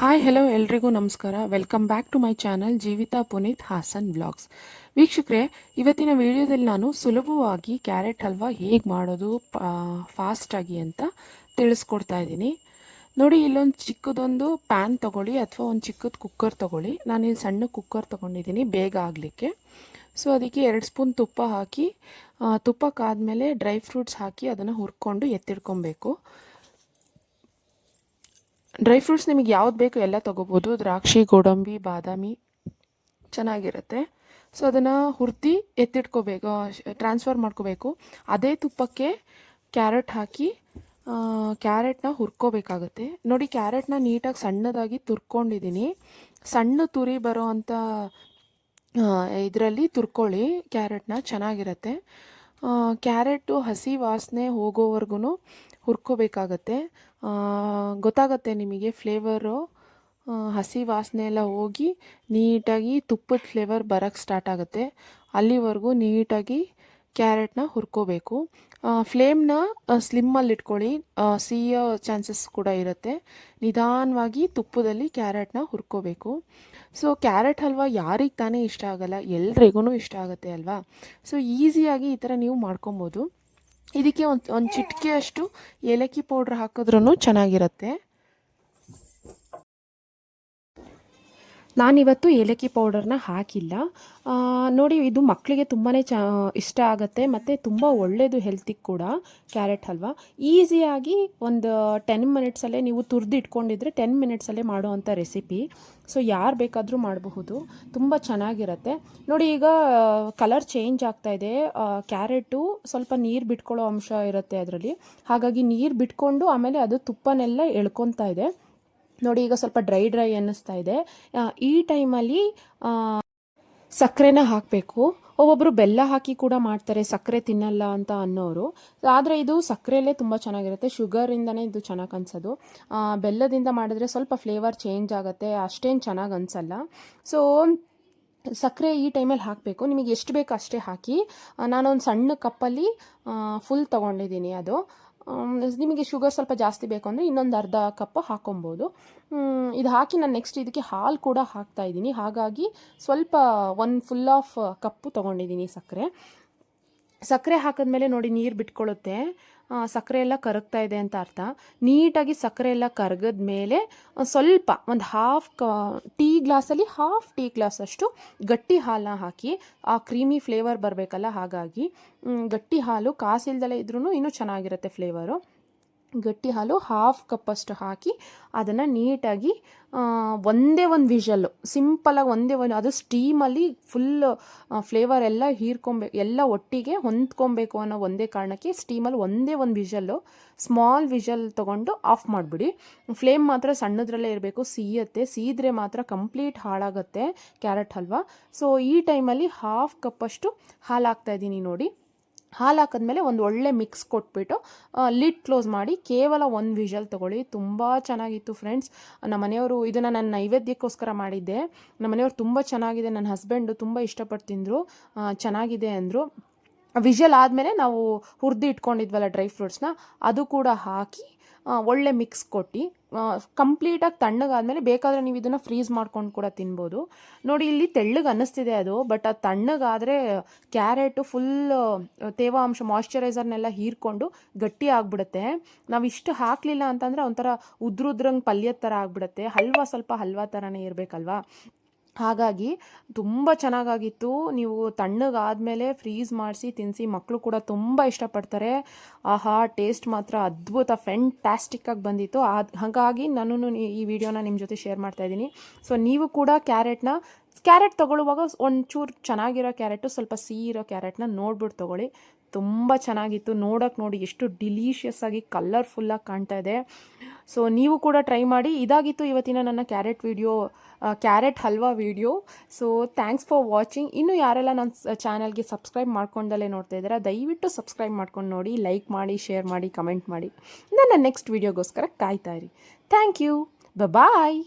Hi hello ಎಲ್ರಿಗೂ ನಮಸ್ಕಾರ. Welcome back to my channel Jeevitha Puneeth Hassan blogs ವೀಕ್ಷಕರೇ ಇವತ್ತಿನ ವಿಡಿಯೋದಲ್ಲಿ ನಾನು ಸುಲಭವಾಗಿ ಕ್ಯಾರೆಟ್ ಹಲ್ವಾ ಹೇಗೆ ಮಾಡೋದು ಫಾಸ್ಟಾಗಿ ಅಂತ ತಿಳಿಸ್ಕೊಡ್ತಾ ಇದ್ದೀನಿ. ನೋಡಿ ಇಲ್ಲೊಂದು ಚಿಕ್ಕದೊಂದು ಪ್ಯಾನ್ ತೊಗೊಳ್ಳಿ ಅಥವಾ ಒಂದು ಚಿಕ್ಕದ ಕುಕ್ಕರ್ ತೊಗೊಳ್ಳಿ. ನಾನು ಇಲ್ಲಿ ಸಣ್ಣ ಕುಕ್ಕರ್ ತೊಗೊಂಡಿದ್ದೀನಿ ಬೇಗ ಆಗಲಿಕ್ಕೆ. ಸೊ ಅದಕ್ಕೆ ಎರಡು ಸ್ಪೂನ್ ತುಪ್ಪ ಹಾಕಿ ಆ, ತುಪ್ಪಕ್ಕಾದ್ಮೇಲೆ ಡ್ರೈ ಫ್ರೂಟ್ಸ್ ಹಾಕಿ ಅದನ್ನು ಹುರ್ಕೊಂಡು ಎತ್ತಿಡ್ಕೊಬೇಕು. ಡ್ರೈ ಫ್ರೂಟ್ಸ್ ನಿಮಗೆ ಯಾವ್ದು ಬೇಕು ಎಲ್ಲ ತೊಗೋಬೋದು. ದ್ರಾಕ್ಷಿ, ಗೋಡಂಬಿ, ಬಾದಾಮಿ ಚೆನ್ನಾಗಿರುತ್ತೆ. ಸೊ ಅದನ್ನು ಹುರ್ತಿ ಎತ್ತಿಟ್ಕೋಬೇಕು ಟ್ರಾನ್ಸ್ಫರ್ ಮಾಡ್ಕೋಬೇಕು. ಅದೇ ತುಪ್ಪಕ್ಕೆ ಕ್ಯಾರೆಟ್ ಹಾಕಿ ಕ್ಯಾರೆಟ್ನ ಹುರ್ಕೋಬೇಕಾಗುತ್ತೆ. ನೋಡಿ, ಕ್ಯಾರೆಟ್ನ ನೀಟಾಗಿ ಸಣ್ಣದಾಗಿ ತುರ್ಕೊಂಡಿದ್ದೀನಿ ಸಣ್ಣ ತುರಿ ಬರೋ ಅಂಥ ಇದರಲ್ಲಿ ತುರ್ಕೊಳ್ಳಿ. ಕ್ಯಾರೆಟ್ನ ಚೆನ್ನಾಗಿರುತ್ತೆ. ಕ್ಯಾರೆಟು ಹಸಿ ವಾಸನೆ ಹೋಗೋವರೆಗೂ ಹುರ್ಕೋಬೇಕಾಗತ್ತೆ. ಗೊತ್ತಾಗತ್ತೆ ನಿಮಗೆ ಫ್ಲೇವರು ಹಸಿ ವಾಸನೆ ಎಲ್ಲ ಹೋಗಿ ನೀಟಾಗಿ ತುಪ್ಪದ ಫ್ಲೇವರ್ ಬರೋಕ್ಕೆ ಸ್ಟಾರ್ಟ್ ಆಗುತ್ತೆ. ಅಲ್ಲಿವರೆಗೂ ನೀಟಾಗಿ ಕ್ಯಾರೆಟ್ನ ಹುರ್ಕೋಬೇಕು. ಫ್ಲೇಮ್ನ ಸ್ಲಿಮ್ಮಲ್ಲಿ ಇಟ್ಕೊಳ್ಳಿ. ಸಿಹಿಯೋ ಚಾನ್ಸಸ್ ಕೂಡ ಇರುತ್ತೆ. ನಿಧಾನವಾಗಿ ತುಪ್ಪದಲ್ಲಿ ಕ್ಯಾರೆಟ್ನ ಹುರ್ಕೋಬೇಕು. ಸೊ ಕ್ಯಾರೆಟ್ ಹಲ್ವಾ ಯಾರಿಗೆ ತಾನೇ ಇಷ್ಟ ಆಗಲ್ಲ ಎಲ್ರಿಗೂ ಇಷ್ಟ ಆಗುತ್ತೆ ಅಲ್ವಾ? ಸೊ ಈಸಿಯಾಗಿ ಈ ಥರ ನೀವು ಮಾಡ್ಕೊಬೋದು. ಇದಕ್ಕೆ ಒಂದು ಒಂದು ಚಿಟಿಕೆಯಷ್ಟು ಏಲಕ್ಕಿ ಪೌಡ್ರ್ ಹಾಕಿದ್ರೂ ಚೆನ್ನಾಗಿರುತ್ತೆ. ನಾನಿವತ್ತು ಏಲಕ್ಕಿ ಪೌಡರ್ನ ಹಾಕಿಲ್ಲ. ನೋಡಿ, ಇದು ಮಕ್ಕಳಿಗೆ ತುಂಬಾ ಚ, ಇಷ್ಟ ಆಗುತ್ತೆ, ಮತ್ತು ತುಂಬ ಒಳ್ಳೆಯದು ಹೆಲ್ತಿಗೆ ಕೂಡ ಕ್ಯಾರೆಟ್ ಹಲ್ವಾ. ಈಸಿಯಾಗಿ ಒಂದು ಟೆನ್ ಮಿನಿಟ್ಸಲ್ಲೇ ನೀವು ತುರಿದು ಇಟ್ಕೊಂಡಿದ್ರೆ ಟೆನ್ ಮಿನಿಟ್ಸಲ್ಲೇ ಮಾಡುವಂಥ ರೆಸಿಪಿ ಸೊ ಯಾರು ಬೇಕಾದರೂ ಮಾಡಬಹುದು. ತುಂಬ ಚೆನ್ನಾಗಿರುತ್ತೆ. ನೋಡಿ, ಈಗ ಕಲರ್ ಚೇಂಜ್ ಆಗ್ತಾ ಇದೆ. ಕ್ಯಾರೆಟು ಸ್ವಲ್ಪ ನೀರು ಬಿಟ್ಕೊಳ್ಳೋ ಅಂಶ ಇರುತ್ತೆ ಅದರಲ್ಲಿ. ಹಾಗಾಗಿ ನೀರು ಬಿಟ್ಕೊಂಡು ಆಮೇಲೆ ಅದು ತುಪ್ಪನೆಲ್ಲ ಎಳ್ಕೊತಾ ಇದೆ. ನೋಡಿ, ಈಗ ಸ್ವಲ್ಪ ಡ್ರೈ ಡ್ರೈ ಅನ್ನಿಸ್ತಾ ಇದೆ. ಈ ಟೈಮಲ್ಲಿ ಸಕ್ಕರೆನ ಹಾಕಬೇಕು. ಒಬ್ಬೊಬ್ಬರು ಬೆಲ್ಲ ಹಾಕಿ ಕೂಡ ಮಾಡ್ತಾರೆ, ಸಕ್ಕರೆ ತಿನ್ನಲ್ಲ ಅಂತ ಅನ್ನೋರು. ಆದರೆ ಇದು ಸಕ್ಕರೆಯಲ್ಲೇ ತುಂಬ ಚೆನ್ನಾಗಿರುತ್ತೆ. ಶುಗರಿಂದನೇ ಇದು ಚೆನ್ನಾಗಿ ಅನ್ಸೋದು. ಬೆಲ್ಲದಿಂದ ಮಾಡಿದ್ರೆ ಸ್ವಲ್ಪ ಫ್ಲೇವರ್ ಚೇಂಜ್ ಆಗುತ್ತೆ, ಅಷ್ಟೇನು ಚೆನ್ನಾಗಿ ಅನಿಸಲ್ಲ. ಸೊ ಸಕ್ಕರೆ ಈ ಟೈಮಲ್ಲಿ ಹಾಕಬೇಕು. ನಿಮಗೆ ಎಷ್ಟು ಬೇಕು ಅಷ್ಟೇ ಹಾಕಿ ನಾನೊಂದು ಸಣ್ಣ ಕಪ್ಪಲ್ಲಿ ಫುಲ್ ತೊಗೊಂಡಿದ್ದೀನಿ ಅದು. ನಿಮಗೆ ಶುಗರ್ ಸ್ವಲ್ಪ ಜಾಸ್ತಿ ಬೇಕು ಅಂದರೆ ಇನ್ನೊಂದು ಅರ್ಧ ಕಪ್ ಹಾಕೊಬೋದು. ಇದು ಹಾಕಿ ನಾನು ನೆಕ್ಸ್ಟ್ ಇದಕ್ಕೆ ಹಾಲು ಕೂಡ ಹಾಕ್ತಾ ಇದ್ದೀನಿ. ಹಾಗಾಗಿ ಸ್ವಲ್ಪ ಒಂದು ಫುಲ್ ಆಫ್ ಕಪ್ಪು ತೊಗೊಂಡಿದ್ದೀನಿ ಸಕ್ಕರೆ ಸಕ್ಕರೆ ಹಾಕಿದ್ಮೇಲೆ ನೋಡಿ ನೀರು ಬಿಟ್ಕೊಳ್ಳುತ್ತೆ ಸಕ್ಕರೆ ಎಲ್ಲ ಕರಗ್ತಾ ಇದೆ ಅಂತ ಅರ್ಥ. ನೀಟಾಗಿ ಸಕ್ಕರೆ ಎಲ್ಲ ಕರಗದ ಮೇಲೆ ಸ್ವಲ್ಪ ಒಂದು ಹಾಫ್ ಕ, ಟೀ ಗ್ಲಾಸಲ್ಲಿ ಹಾಫ್ ಟೀ ಗ್ಲಾಸ್ ಅಷ್ಟು ಗಟ್ಟಿ ಹಾಲನ್ನ ಹಾಕಿ, ಆ ಕ್ರೀಮಿ ಫ್ಲೇವರ್ ಬರಬೇಕಲ್ಲ ಹಾಗಾಗಿ ಗಟ್ಟಿ ಹಾಲು ಕಾಸಿಲ್ದಲೇ ಇದ್ರೂ ಇನ್ನೂ ಚೆನ್ನಾಗಿರುತ್ತೆ ಫ್ಲೇವರು. ಗಟ್ಟಿ ಹಾಲು ಹಾಫ್ ಕಪ್ಪಷ್ಟು ಹಾಕಿ ಅದನ್ನು ನೀಟಾಗಿ ಒಂದೇ ಒಂದು ವಿಷಲ್ಲು ಸಿಂಪಲಾಗಿ ಒಂದೇ ಒಂದು, ಅದು ಸ್ಟೀಮಲ್ಲಿ ಫುಲ್ ಫ್ಲೇವರ್ ಎಲ್ಲ ಹೀರ್ಕೊಬೇಕು ಎಲ್ಲ ಒಟ್ಟಿಗೆ ಹೊಂದ್ಕೊಬೇಕು ಅನ್ನೋ ಒಂದೇ ಕಾರಣಕ್ಕೆ ಸ್ಟೀಮಲ್ಲಿ ಒಂದೇ ಒಂದು ವಿಷಲ್ಲು ಸ್ಮಾಲ್ ವಿಷಲ್ ತೊಗೊಂಡು ಆಫ್ ಮಾಡಿಬಿಡಿ. ಫ್ಲೇಮ್ ಮಾತ್ರ ಸಣ್ಣದ್ರಲ್ಲೇ ಇರಬೇಕು, ಸೀಯತ್ತೆ, ಸೀದ್ರೆ ಮಾತ್ರ ಕಂಪ್ಲೀಟ್ ಹಾಳಾಗುತ್ತೆ ಕ್ಯಾರೆಟ್ ಹಲ್ವಾ. ಸೊ ಈ ಟೈಮಲ್ಲಿ ಹಾಫ್ ಕಪ್ಪಷ್ಟು ಹಾಲು ಹಾಕ್ತಾಯಿದ್ದೀನಿ ನೋಡಿ. ಹಾಲು ಹಾಕಿದ್ಮೇಲೆ ಒಂದು ಒಳ್ಳೆ ಮಿಕ್ಸ್ ಕೊಟ್ಬಿಟ್ಟು ಲಿಡ್ ಕ್ಲೋಸ್ ಮಾಡಿ ಕೇವಲ ಒಂದು ವಿಷಲ್ ತೊಗೊಳ್ಳಿ. ತುಂಬ ಚೆನ್ನಾಗಿತ್ತು ಫ್ರೆಂಡ್ಸ್ ನಮ್ಮ ಮನೆಯವರು ಇದನ್ನು ನಾನು ನೈವೇದ್ಯಕ್ಕೋಸ್ಕರ ಮಾಡಿದ್ದೆ. ನಮ್ಮ ಮನೆಯವರು ತುಂಬ ಚೆನ್ನಾಗಿದೆ. ನನ್ನ ಹಸ್ಬೆಂಡು ತುಂಬ ಇಷ್ಟಪಟ್ಟು ತಿಂದರು ಚೆನ್ನಾಗಿದೆ ಅಂದರು. ವಿಷಲ್ ಆದಮೇಲೆ ನಾವು ಹುರಿದು ಇಟ್ಕೊಂಡಿದ್ವಲ್ಲ ಡ್ರೈ ಫ್ರೂಟ್ಸ್ನ ಅದು ಕೂಡ ಹಾಕಿ ಒಳ್ಳೆ ಮಿಕ್ಸ್ ಕೊಟ್ಟು ಕಂಪ್ಲೀಟಾಗಿ ತಣ್ಣಗಾದ್ಮೇಲೆ ಬೇಕಾದರೆ ನೀವು ಇದನ್ನು ಫ್ರೀಸ್ ಮಾಡ್ಕೊಂಡು ಕೂಡ ತಿನ್ಬೋದು. ನೋಡಿ, ಇಲ್ಲಿ ತೆಳ್ಳಗೆ ಅನ್ನಿಸ್ತಿದೆ ಅದು ಬಟ್ ಅದು ತಣ್ಣಗಾದರೆ ಕ್ಯಾರೆಟು ಫುಲ್ ತೇವಾಂಶ ಮಾಯ್ಶ್ಚರೈಸರ್ನೆಲ್ಲ ಹೀರ್ಕೊಂಡು ಗಟ್ಟಿ ಆಗಿಬಿಡುತ್ತೆ. ನಾವು ಇಷ್ಟು ಹಾಕಲಿಲ್ಲ ಅಂತಂದರೆ ಒಂಥರ ಉದ್ರುದ್ರಂಗೆ ಪಲ್ಯದ ಥರ ಆಗಿಬಿಡುತ್ತೆ. ಹಲ್ವಾ ಸ್ವಲ್ಪ ಹಲ್ವಾ ಥರನೇ ಇರಬೇಕಲ್ವಾ? ಹಾಗಾಗಿ ತುಂಬ ಚೆನ್ನಾಗಾಗಿತ್ತು. ನೀವು ತಣ್ಣಗಾದಮೇಲೆ ಫ್ರೀಸ್ ಮಾಡಿಸಿ ತಿನ್ನಿಸಿ ಮಕ್ಕಳು ಕೂಡ ತುಂಬ ಇಷ್ಟಪಡ್ತಾರೆ. ಆಹಾ ಟೇಸ್ಟ್ ಮಾತ್ರ ಅದ್ಭುತ ಫ್ಯಾಂಟ್ಯಾಸ್ಟಿಕ್ಕಾಗಿ ಬಂದಿತ್ತು. ಅದು ಹಾಗಾಗಿ ನಾನು ಈ ವಿಡಿಯೋನ ನಿಮ್ಮ ಜೊತೆ ಶೇರ್ ಮಾಡ್ತಾ ಇದ್ದೀನಿ. ಸೊ ನೀವು ಕೂಡ ಕ್ಯಾರೆಟ್ನ ಕ್ಯಾರೆಟ್ ತೊಗೊಳ್ಳುವಾಗ ಒಂಚೂರು ಚೆನ್ನಾಗಿರೋ ಕ್ಯಾರೆಟು ಸ್ವಲ್ಪ ಸಿಹಿ ಇರೋ ಕ್ಯಾರೆಟ್ನ ನೋಡ್ಬಿಟ್ಟು ತೊಗೊಳ್ಳಿ. ತುಂಬ ಚೆನ್ನಾಗಿತ್ತು. ನೋಡೋಕೆ ನೋಡಿ ಎಷ್ಟು ಡಿಲೀಷಿಯಸ್ ಆಗಿ ಕಲರ್ಫುಲ್ಲಾಗಿ ಕಾಣ್ತಾ ಇದೆ. ಸೊ ನೀವು ಕೂಡ ಟ್ರೈ ಮಾಡಿ. ಇದಾಗಿತ್ತು ಇವತ್ತಿನ ನನ್ನ carrot video carrot halwa video so thanks for watching ಇನ್ನು ಯಾರೆಲ್ಲ ನನ್ನ ಚಾನಲ್ಗೆ ಸಬ್ಸ್ಕ್ರೈಬ್ ಮಾಡ್ಕೊಂಡಲ್ಲೇ ನೋಡ್ತಾ ಇದ್ದೀರಾ, ದಯವಿಟ್ಟು ಸಬ್ಸ್ಕ್ರೈಬ್ ಮಾಡ್ಕೊಂಡು ನೋಡಿ ಲೈಕ್ ಮಾಡಿ ಶೇರ್ ಮಾಡಿ ಕಮೆಂಟ್ ಮಾಡಿ. ನನ್ನ ನೆಕ್ಸ್ಟ್ ವಿಡಿಯೋಗೋಸ್ಕರ ಕಾಯ್ತಾ ಇರಿ. Thank you bye